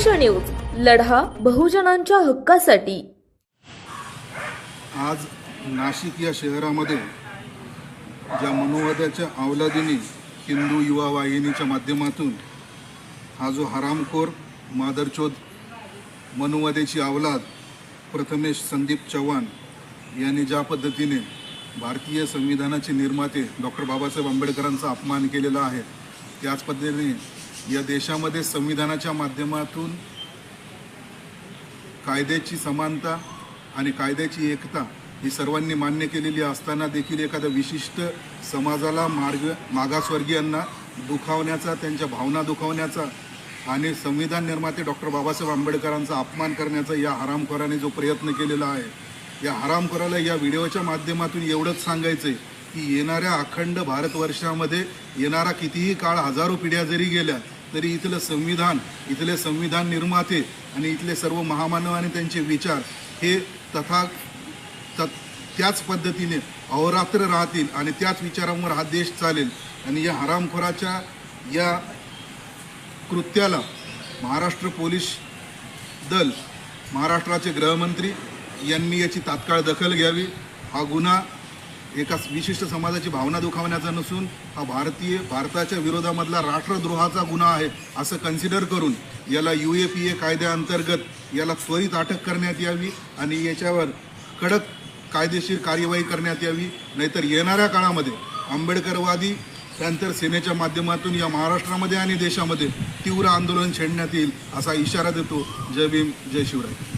संघर्ष न्यूज लढा बहुजनांच्या हक्कासाठी. आज नाशिक या शहरामध्ये ज्या मनोवादाच्या अवलादीने हिंदू युवा वाहिनीच्या माध्यमातून हा जो हरामखोर मादरचोद मनुवाद्याची अवलाद प्रथमेश संदीप चव्हाण यांनी ज्या पद्धतीने भारतीय संविधानाचे निर्माते डॉक्टर बाबासाहेब आंबेडकरांचा अपमान केलेला आहे त्याच पद्धतीने या देशामध्ये संविधानाच्या माध्यमातून कायद्याची समानता आणि कायद्याची एकता ही सर्वांनी मान्य केलेली असताना देखील एखाद्या विशिष्ट समाजाला मार्ग मागासवर्गीयांना दुखावण्याचा त्यांच्या भावना दुखावण्याचा आणि संविधान निर्माते डॉक्टर बाबासाहेब आंबेडकरांचा अपमान करण्याचा या हरामखोराने जो प्रयत्न केलेला आहे. या हरामखोराला या व्हिडिओच्या माध्यमातून एवढंच सांगायचं आहे की येणाऱ्या अखंड भारतवर्षामध्ये येणारा कितीही काळ हजारो पिढ्या जरी गेल्या तरी इथलं संविधान इथले संविधान निर्माते आणि इथले सर्व महामानव आणि त्यांचे विचार हे तथा त त्याच पद्धतीने अहोरात्र राहतील आणि त्याच विचारांवर हा देश चालेल. आणि या हरामखोराच्या या कृत्याला महाराष्ट्र पोलीस दल महाराष्ट्राचे गृहमंत्री यांनी याची तात्काळ दखल घ्यावी. हा गुन्हा एका विशिष्ट समाजाची भावना दुखावण्याचा नसून हा भारतीय भारताच्या विरोधामधला राष्ट्रद्रोहाचा गुन्हा आहे असं कन्सिडर करून याला यू ए पी ए कायद्याअंतर्गत याला त्वरित अटक करण्यात यावी आणि याच्यावर कडक कायदेशीर कार्यवाही करण्यात यावी. नाहीतर येणाऱ्या काळामध्ये आंबेडकरवादी त्यानंतर सेनेच्या माध्यमातून या महाराष्ट्रामध्ये आणि देशामध्ये तीव्र आंदोलन छेडण्यात येईल असा इशारा देतो. जय भीम जय शिवराय.